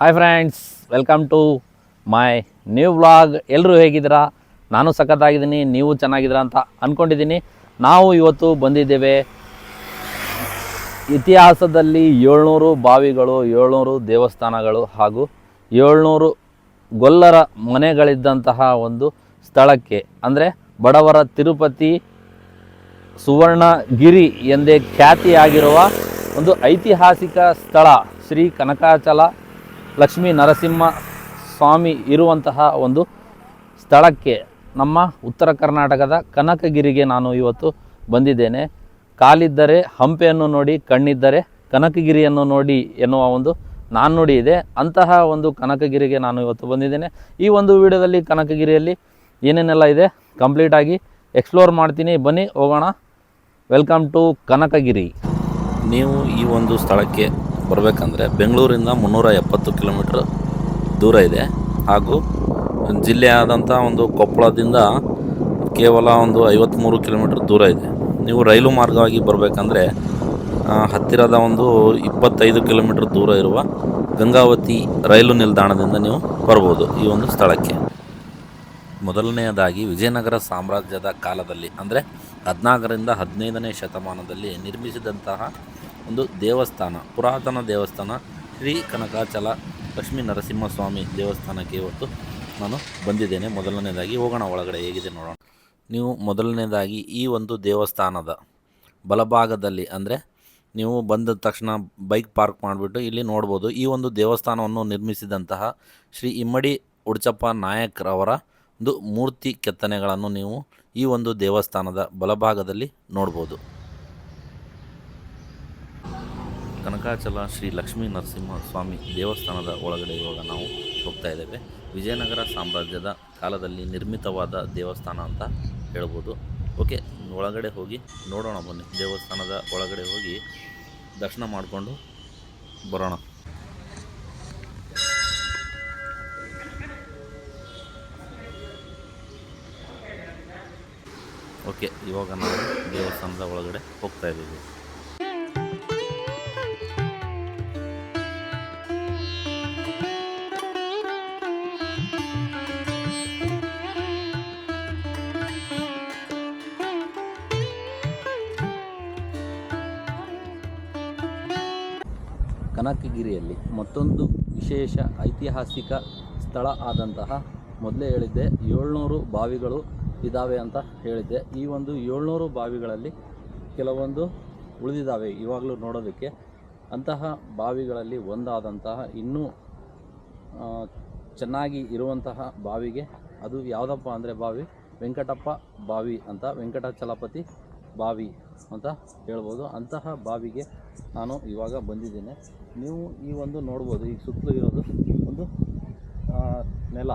Hi friends welcome to my new vlog ಎಲ್ಲರೂ ಹೇಗಿದ್ದೀರಾ? ನಾನು ಸಖತ್ತಾಗಿದ್ದೀನಿ, ನೀವು ಚೆನ್ನಾಗಿದ್ದೀರಾ ಅಂತ ಅಂದ್ಕೊಂಡಿದ್ದೀನಿ ನಾವು ಇವತ್ತು ಬಂದಿದ್ದೇವೆ. ಇತಿಹಾಸದಲ್ಲಿ ಏಳ್ನೂರು ಬಾವಿಗಳು, ಏಳ್ನೂರು ದೇವಸ್ಥಾನಗಳು ಹಾಗೂ ಏಳ್ನೂರು ಗೊಲ್ಲರ ಮನೆಗಳಿದ್ದಂತಹ ಒಂದು ಸ್ಥಳಕ್ಕೆ, ಅಂದರೆ ಬಡವರ ತಿರುಪತಿ ಸುವರ್ಣಗಿರಿ ಎಂದೇ ಖ್ಯಾತಿಯಾಗಿರುವ ಒಂದು ಐತಿಹಾಸಿಕ ಸ್ಥಳ ಶ್ರೀ ಕನಕಾಚಲ ಲಕ್ಷ್ಮೀ ನರಸಿಂಹ ಸ್ವಾಮಿ ಇರುವಂತಹ ಒಂದು ಸ್ಥಳಕ್ಕೆ ನಮ್ಮ ಉತ್ತರ ಕರ್ನಾಟಕದ ಕನಕಗಿರಿಗೆ ನಾನು ಇವತ್ತು ಬಂದಿದ್ದೇನೆ. ಕಾಲಿದ್ದರೆ ಹಂಪೆಯನ್ನು ನೋಡಿ, ಕಣ್ಣಿದ್ದರೆ ಕನಕಗಿರಿಯನ್ನು ನೋಡಿ ಎನ್ನುವ ಒಂದು ನಾಣ್ಣುಡಿ ಇದೆ. ಅಂತಹ ಒಂದು ಕನಕಗಿರಿಗೆ ನಾನು ಇವತ್ತು ಬಂದಿದ್ದೇನೆ. ಈ ಒಂದು ವಿಡಿಯೋದಲ್ಲಿ ಕನಕಗಿರಿಯಲ್ಲಿ ಏನೇನೆಲ್ಲ ಇದೆ ಕಂಪ್ಲೀಟಾಗಿ ಎಕ್ಸ್ಪ್ಲೋರ್ ಮಾಡ್ತೀನಿ. ಬನ್ನಿ, ಹೋಗೋಣ. Welcome to Kanakagiri. ನೀವು ಈ ಒಂದು ಸ್ಥಳಕ್ಕೆ ಬರಬೇಕಂದ್ರೆ ಬೆಂಗಳೂರಿಂದ ಮುನ್ನೂರ ಎಪ್ಪತ್ತು ಕಿಲೋಮೀಟ್ರ್ ದೂರ ಇದೆ. ಹಾಗೂ ಜಿಲ್ಲೆಯಾದಂಥ ಒಂದು ಕೊಪ್ಪಳದಿಂದ ಕೇವಲ ಒಂದು ಐವತ್ತ್ಮೂರು ಕಿಲೋಮೀಟ್ರ್ ದೂರ ಇದೆ. ನೀವು ರೈಲು ಮಾರ್ಗವಾಗಿ ಬರಬೇಕಂದ್ರೆ ಹತ್ತಿರದ ಒಂದು ಇಪ್ಪತ್ತೈದು ಕಿಲೋಮೀಟ್ರ್ ದೂರ ಇರುವ ಗಂಗಾವತಿ ರೈಲು ನಿಲ್ದಾಣದಿಂದ ನೀವು ಬರ್ಬೋದು ಈ ಒಂದು ಸ್ಥಳಕ್ಕೆ. ಮೊದಲನೆಯದಾಗಿ ವಿಜಯನಗರ ಸಾಮ್ರಾಜ್ಯದ ಕಾಲದಲ್ಲಿ, ಅಂದರೆ ಹದಿನಾಲ್ಕರಿಂದ ಹದಿನೈದನೇ ಶತಮಾನದಲ್ಲಿ ನಿರ್ಮಿಸಿದಂತಹ ಒಂದು ದೇವಸ್ಥಾನ, ಪುರಾತನ ದೇವಸ್ಥಾನ, ಶ್ರೀ ಕನಕಾಚಲ ಲಕ್ಷ್ಮೀ ನರಸಿಂಹಸ್ವಾಮಿ ದೇವಸ್ಥಾನಕ್ಕೆ ಇವತ್ತು ನಾನು ಬಂದಿದ್ದೇನೆ. ಮೊದಲನೇದಾಗಿ ಹೋಗೋಣ, ಒಳಗಡೆ ಹೇಗಿದೆ ನೋಡೋಣ. ನೀವು ಮೊದಲನೇದಾಗಿ ಈ ಒಂದು ದೇವಸ್ಥಾನದ ಬಲಭಾಗದಲ್ಲಿ ಅಂದರೆ ನೀವು ಬಂದ ತಕ್ಷಣ ಬೈಕ್ ಪಾರ್ಕ್ ಮಾಡಿಬಿಟ್ಟು ಇಲ್ಲಿ ನೋಡ್ಬೋದು, ಈ ಒಂದು ದೇವಸ್ಥಾನವನ್ನು ನಿರ್ಮಿಸಿದಂತಹ ಶ್ರೀ ಇಮ್ಮಡಿ ಉಡ್ಚಪ್ಪ ನಾಯಕ್ರವರ ಒಂದು ಮೂರ್ತಿ ಕೆತ್ತನೆಗಳನ್ನು ನೀವು ಈ ಒಂದು ದೇವಸ್ಥಾನದ ಬಲಭಾಗದಲ್ಲಿ ನೋಡ್ಬೋದು. ಕನಕಾಚಲ ಶ್ರೀ ಲಕ್ಷ್ಮೀ ನರಸಿಂಹ ಸ್ವಾಮಿ ದೇವಸ್ಥಾನದ ಒಳಗಡೆ ಇವಾಗ ನಾವು ಹೋಗ್ತಾ ಇದ್ದೇವೆ. ವಿಜಯನಗರ ಸಾಮ್ರಾಜ್ಯದ ಕಾಲದಲ್ಲಿ ನಿರ್ಮಿತವಾದ ದೇವಸ್ಥಾನ ಅಂತ ಹೇಳ್ಬೋದು. ಓಕೆ, ಒಳಗಡೆ ಹೋಗಿ ನೋಡೋಣ ಬನ್ನಿ. ದೇವಸ್ಥಾನದ ಒಳಗಡೆ ಹೋಗಿ ದರ್ಶನ ಮಾಡಿಕೊಂಡು ಬರೋಣ. ಓಕೆ, ಇವಾಗ ನಾವು ದೇವಸ್ಥಾನದ ಒಳಗಡೆ ಹೋಗ್ತಾ ಇದ್ದೀವಿ. ಕನಕಗಿರಿಯಲ್ಲಿ ಮತ್ತೊಂದು ವಿಶೇಷ ಐತಿಹಾಸಿಕ ಸ್ಥಳ ಆದಂತಹ ಮೊದಲೇ ಹೇಳಿದ್ದೆ, ಏಳ್ನೂರು ಬಾವಿಗಳು ಇದ್ದಾವೆ ಅಂತ ಹೇಳಿದ್ದೆ. ಈ ಒಂದು ಏಳ್ನೂರು ಬಾವಿಗಳಲ್ಲಿ ಕೆಲವೊಂದು ಉಳಿದಿದ್ದಾವೆ ಇವಾಗಲೂ ನೋಡೋದಕ್ಕೆ. ಅಂತಹ ಬಾವಿಗಳಲ್ಲಿ ಒಂದಾದಂತಹ, ಇನ್ನೂ ಚೆನ್ನಾಗಿ ಇರುವಂತಹ ಬಾವಿಗೆ ಅದು ಯಾವುದಪ್ಪ ಅಂದರೆ ಬಾವಿ? ವೆಂಕಟಪ್ಪ ಬಾವಿ ಅಂತ, ವೆಂಕಟಚಲಪತಿ ಬಾವಿ ಅಂತ ಹೇಳ್ಬೋದು. ಅಂತಹ ಬಾವಿಗೆ ನಾನು ಇವಾಗ ಬಂದಿದ್ದೇನೆ. ನೀವು ಈ ಒಂದು ನೋಡ್ಬೋದು ಈಗ ಸುತ್ತಲೂ ಇರೋದು ಒಂದು ನೆಲ.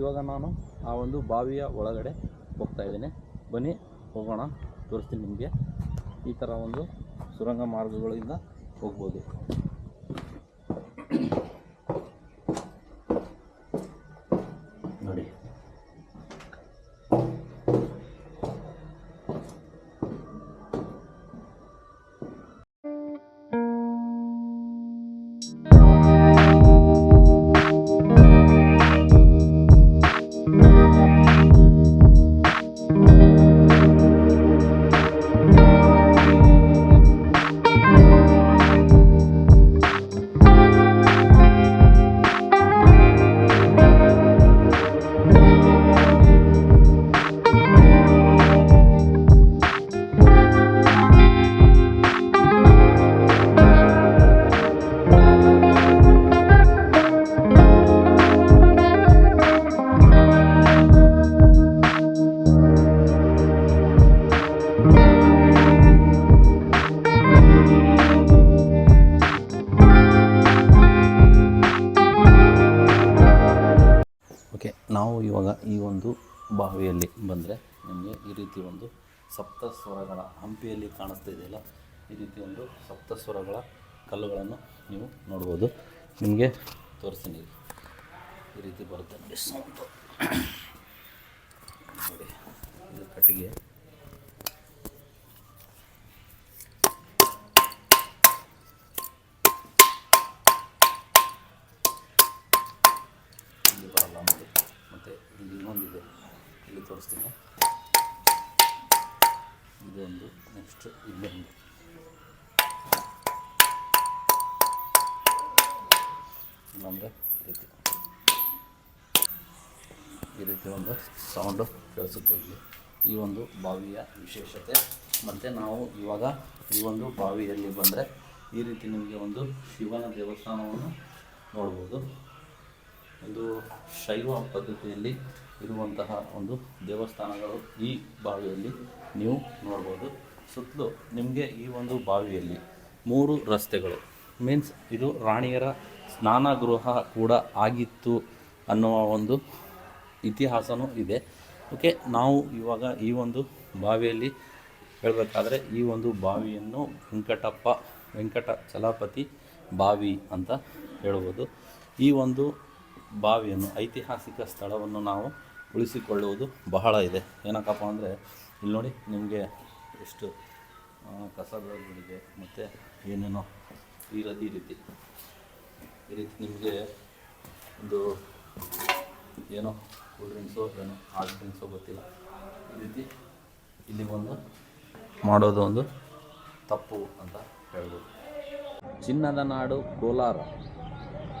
ಇವಾಗ ನಾನು ಆ ಒಂದು ಬಾವಿಯ ಒಳಗಡೆ ಹೋಗ್ತಾ ಇದ್ದೀನಿ. ಬನ್ನಿ, ಹೋಗೋಣ, ತೋರಿಸ್ತೀನಿ ನಿಮಗೆ. ಈ ಥರ ಒಂದು ಸುರಂಗ ಮಾರ್ಗಗಳಿಂದ ಹೋಗ್ಬೋದು. ಬಾವಿಯಲ್ಲಿ ಬಂದರೆ ನಿಮಗೆ ಈ ರೀತಿ ಒಂದು ಸಪ್ತ ಸ್ವರಗಳ ಹಂಪಿಯಲ್ಲಿ ಕಾಣಿಸ್ತಾ ಇದೆಯಲ್ಲ, ಈ ರೀತಿ ಒಂದು ಸಪ್ತ ಸ್ವರಗಳ ಕಲ್ಲುಗಳನ್ನು ನೀವು ನೋಡ್ಬೋದು. ನಿಮಗೆ ತೋರಿಸ್ತೀನಿ ಈ ರೀತಿ ಬರುತ್ತೆ ನೋಡಿ, ಇದು ಕಟ್ಟಿಗೆ. ತೋರಿಸ್ತೀನಿ. ಇದೊಂದು ನೆಕ್ಸ್ಟ್ ಇನ್ನೊಂದು. ಇನ್ನೊಂದು ಈ ರೀತಿ. ಈ ರೀತಿ ಒಂದು ಸೌಂಡು ಕೇಳಿಸುತ್ತೆ ಇಲ್ಲಿ. ಈ ಒಂದು ಬಾವಿಯ ವಿಶೇಷತೆ. ಮತ್ತು ನಾವು ಇವಾಗ ಈ ಒಂದು ಬಾವಿಯಲ್ಲಿ ಬಂದರೆ ಈ ರೀತಿ ನಿಮಗೆ ಒಂದು ಶಿವನ ದೇವಸ್ಥಾನವನ್ನು ನೋಡ್ಬೋದು. ಒಂದು ಶೈವ ಪದ್ಧತಿಯಲ್ಲಿ ಇರುವಂತಹ ಒಂದು ದೇವಸ್ಥಾನಗಳು ಈ ಬಾವಿಯಲ್ಲಿ ನೀವು ನೋಡ್ಬೋದು. ಸುತ್ತಲೂ ನಿಮಗೆ ಈ ಒಂದು ಬಾವಿಯಲ್ಲಿ ಮೂರು ರಸ್ತೆಗಳು. ಮೀನ್ಸ್ ಇದು ರಾಣಿಯರ ಸ್ನಾನಗೃಹ ಕೂಡ ಆಗಿತ್ತು ಅನ್ನುವ ಒಂದು ಇತಿಹಾಸನೂ ಇದೆ. ಓಕೆ ನಾವು ಇವಾಗ ಈ ಒಂದು ಬಾವಿಯಲ್ಲಿ ಹೇಳಬೇಕಾದ್ರೆ ಈ ಒಂದು ಬಾವಿಯನ್ನು ವೆಂಕಟಪ್ಪ, ವೆಂಕಟ ಚಲಪತಿ ಬಾವಿ ಅಂತ ಹೇಳ್ಬೋದು. ಈ ಒಂದು ಬಾವಿಯನ್ನು ಐತಿಹಾಸಿಕ ಸ್ಥಳವನ್ನು ನಾವು ಉಳಿಸಿಕೊಳ್ಳುವುದು ಬಹಳ ಇದೆ. ಏನಕ್ಕಪ್ಪ ಅಂದರೆ, ಇಲ್ಲಿ ನೋಡಿ ನಿಮಗೆ ಎಷ್ಟು ಕಸ ಬೆಳೆದಿದೆ ಮತ್ತು ಏನೇನೋ ರ- ಈ ರೀತಿ. ಈ ರೀತಿ ನಿಮಗೆ ಒಂದು ಏನೋ ಕೂಲ್ ಡ್ರಿಂಕ್ಸೋ ಏನೋ ಹಾಟ್ ಡ್ರಿಂಕ್ಸೋ ಗೊತ್ತಿಲ್ಲ. ಈ ರೀತಿ ಇಲ್ಲಿ ಒಂದು ಮಾಡೋದು ಒಂದು ತಪ್ಪು ಅಂತ ಹೇಳ್ಬೋದು. ಚಿನ್ನದ ನಾಡು ಕೋಲಾರ.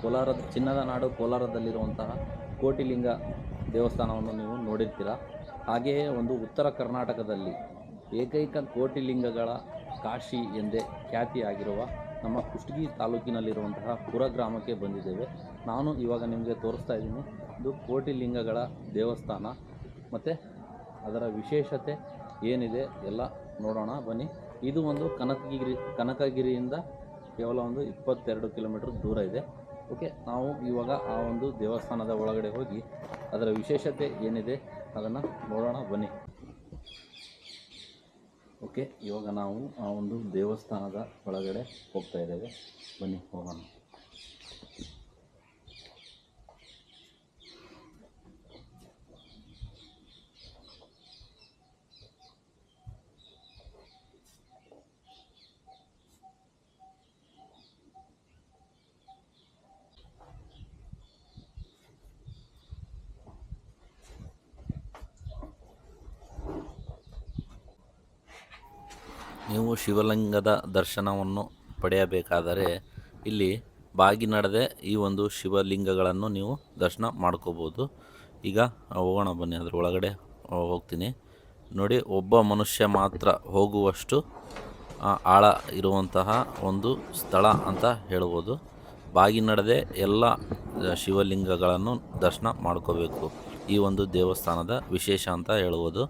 ಕೋಲಾರದ ಚಿನ್ನದ ನಾಡು ಕೋಲಾರದಲ್ಲಿರುವಂತಹ ಕೋಟಿಲಿಂಗ ದೇವಸ್ಥಾನವನ್ನು ನೀವು ನೋಡಿರ್ತೀರ. ಹಾಗೆಯೇ ಒಂದು ಉತ್ತರ ಕರ್ನಾಟಕದಲ್ಲಿ ಏಕೈಕ ಕೋಟಿಲಿಂಗಗಳ ಕಾಶಿ ಎಂದೇ ಖ್ಯಾತಿಯಾಗಿರುವ ನಮ್ಮ ಕುಷ್ಟಗಿ ತಾಲೂಕಿನಲ್ಲಿರುವಂತಹ ಪುರ ಗ್ರಾಮಕ್ಕೆ ಬಂದಿದ್ದೇವೆ. ನಾನು ಇವಾಗ ನಿಮಗೆ ತೋರಿಸ್ತಾ ಇದ್ದೀನಿ. ಇದು ಕೋಟಿಲಿಂಗಗಳ ದೇವಸ್ಥಾನ. ಮತ್ತು ಅದರ ವಿಶೇಷತೆ ಏನಿದೆ ಎಲ್ಲ ನೋಡೋಣ. ಬನ್ನಿ. ಇದು ಒಂದು ಕನಕಗಿರಿ, ಕನಕಗಿರಿಯಿಂದ ಕೇವಲ ಒಂದು ಇಪ್ಪತ್ತೆರಡು ಕಿಲೋಮೀಟರ್ ದೂರ ಇದೆ. ಓಕೆ, ನಾವು ಇವಾಗ ಆ ಒಂದು ದೇವಸ್ಥಾನದ ಒಳಗಡೆ ಹೋಗಿ ಅದರ ವಿಶೇಷತೆ ಏನಿದೆ ಅದನ್ನು ನೋಡೋಣ, ಬನ್ನಿ. ಓಕೆ ಇವಾಗ ನಾವು ಆ ಒಂದು ದೇವಸ್ಥಾನದ ಒಳಗಡೆ ಹೋಗ್ತಾ ಇದ್ದೇವೆ. ಬನ್ನಿ, ಹೋಗೋಣ. ನೀವು ಶಿವಲಿಂಗದ ದರ್ಶನವನ್ನು ಪಡೆಯಬೇಕಾದರೆ ಇಲ್ಲಿ ಬಾಗಿ ನಡೆದೇ ಈ ಒಂದು ಶಿವಲಿಂಗಗಳನ್ನು ನೀವು ದರ್ಶನ ಮಾಡ್ಕೋಬೋದು. ಈಗ ಹೋಗೋಣ ಬನ್ನಿ, ಅದ್ರ ಒಳಗಡೆ ಹೋಗ್ತೀನಿ. ನೋಡಿ, ಒಬ್ಬ ಮನುಷ್ಯ ಮಾತ್ರ ಹೋಗುವಷ್ಟು ಆಳ ಇರುವಂತಹ ಒಂದು ಸ್ಥಳ ಅಂತ ಹೇಳ್ಬೋದು. ಬಾಗಿ ನಡೆದೇ ಎಲ್ಲ ಶಿವಲಿಂಗಗಳನ್ನು ದರ್ಶನ ಮಾಡ್ಕೋಬೇಕು. ಈ ಒಂದು ದೇವಸ್ಥಾನದ ವಿಶೇಷ ಅಂತ ಹೇಳ್ಬೋದು.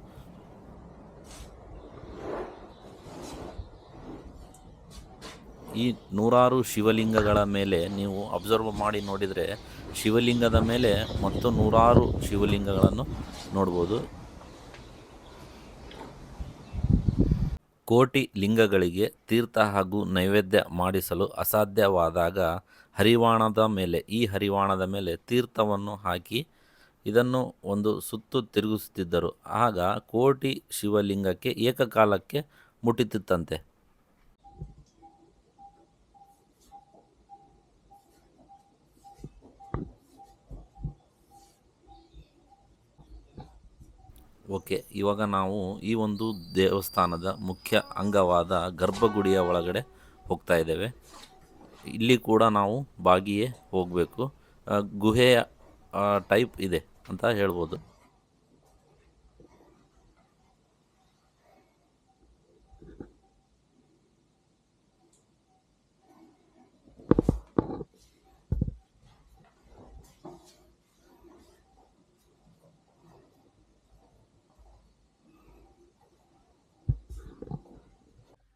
ಈ ನೂರಾರು ಶಿವಲಿಂಗಗಳ ಮೇಲೆ ನೀವು ಅಬ್ಸರ್ವ್ ಮಾಡಿ ನೋಡಿದರೆ ಶಿವಲಿಂಗದ ಮೇಲೆ ಮತ್ತು ನೂರಾರು ಶಿವಲಿಂಗಗಳನ್ನು ನೋಡ್ಬೋದು. ಕೋಟಿ ಲಿಂಗಗಳಿಗೆ ತೀರ್ಥ ಹಾಗೂ ನೈವೇದ್ಯ ಮಾಡಿಸಲು ಅಸಾಧ್ಯವಾದಾಗ ಹರಿವಾಣದ ಮೇಲೆ, ಈ ಹರಿವಾಣದ ಮೇಲೆ ತೀರ್ಥವನ್ನು ಹಾಕಿ ಇದನ್ನು ಒಂದು ಸುತ್ತು ತಿರುಗಿಸುತ್ತಿದ್ದರು. ಆಗ ಕೋಟಿ ಶಿವಲಿಂಗಕ್ಕೆ ಏಕಕಾಲಕ್ಕೆ ಮುಟ್ಟಿತಿತ್ತಂತೆ ಓಕೆ, ಇವಾಗ ನಾವು ಈ ಒಂದು ದೇವಸ್ಥಾನದ ಮುಖ್ಯ ಅಂಗವಾದ ಗರ್ಭಗುಡಿಯ ಒಳಗಡೆ ಹೋಗ್ತಾ ಇದ್ದೇವೆ. ಇಲ್ಲಿ ಕೂಡ ನಾವು ಬಾಗಿಯೇ ಹೋಗಬೇಕು. ಗುಹೆಯ ಟೈಪ್ ಇದೆ ಅಂತ ಹೇಳ್ಬೋದು.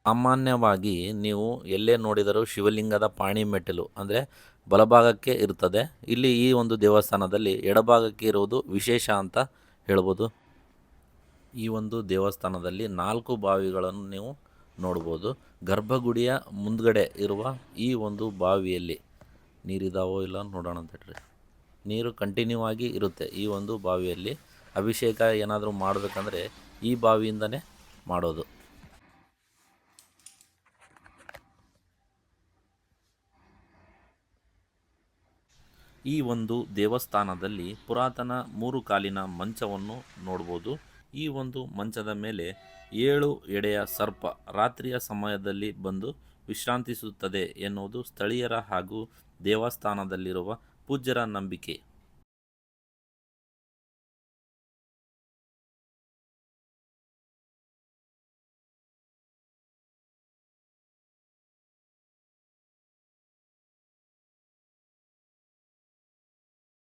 ಸಾಮಾನ್ಯವಾಗಿ ನೀವು ಎಲ್ಲೇ ನೋಡಿದರೂ ಶಿವಲಿಂಗದ ಪಾಣಿ ಮೆಟ್ಟಿಲು, ಅಂದರೆ ಬಲಭಾಗಕ್ಕೆ ಇರ್ತದೆ. ಇಲ್ಲಿ ಈ ಒಂದು ದೇವಸ್ಥಾನದಲ್ಲಿ ಎಡಭಾಗಕ್ಕೆ ಇರುವುದು ವಿಶೇಷ ಅಂತ ಹೇಳ್ಬೋದು. ಈ ಒಂದು ದೇವಸ್ಥಾನದಲ್ಲಿ ನಾಲ್ಕು ಬಾವಿಗಳನ್ನು ನೀವು ನೋಡ್ಬೋದು. ಗರ್ಭಗುಡಿಯ ಮುಂದ್ಗಡೆ ಇರುವ ಈ ಒಂದು ಬಾವಿಯಲ್ಲಿ ನೀರಿದಾವೋ ಇಲ್ಲ ನೋಡೋಣ ಅಂತ ಹೇಳ್ರಿ. ನೀರು ಕಂಟಿನ್ಯೂ ಆಗಿ ಇರುತ್ತೆ ಈ ಒಂದು ಬಾವಿಯಲ್ಲಿ. ಅಭಿಷೇಕ ಏನಾದರೂ ಮಾಡಬೇಕಂದ್ರೆ ಈ ಬಾವಿಯಿಂದನೇ ಮಾಡೋದು. ಈ ಒಂದು ದೇವಸ್ಥಾನದಲ್ಲಿ ಪುರಾತನ ಮೂರು ಕಾಲಿನ ಮಂಚವನ್ನು ನೋಡ್ಬೋದು. ಈ ಒಂದು ಮಂಚದ ಮೇಲೆ ಏಳು ಎಡೆಯ ಸರ್ಪ ರಾತ್ರಿಯ ಸಮಯದಲ್ಲಿ ಬಂದು ವಿಶ್ರಾಂತಿಸುತ್ತದೆ ಎನ್ನುವುದು ಸ್ಥಳೀಯರ ಹಾಗೂ ದೇವಸ್ಥಾನದಲ್ಲಿರುವ ಪೂಜ್ಯರ ನಂಬಿಕೆ.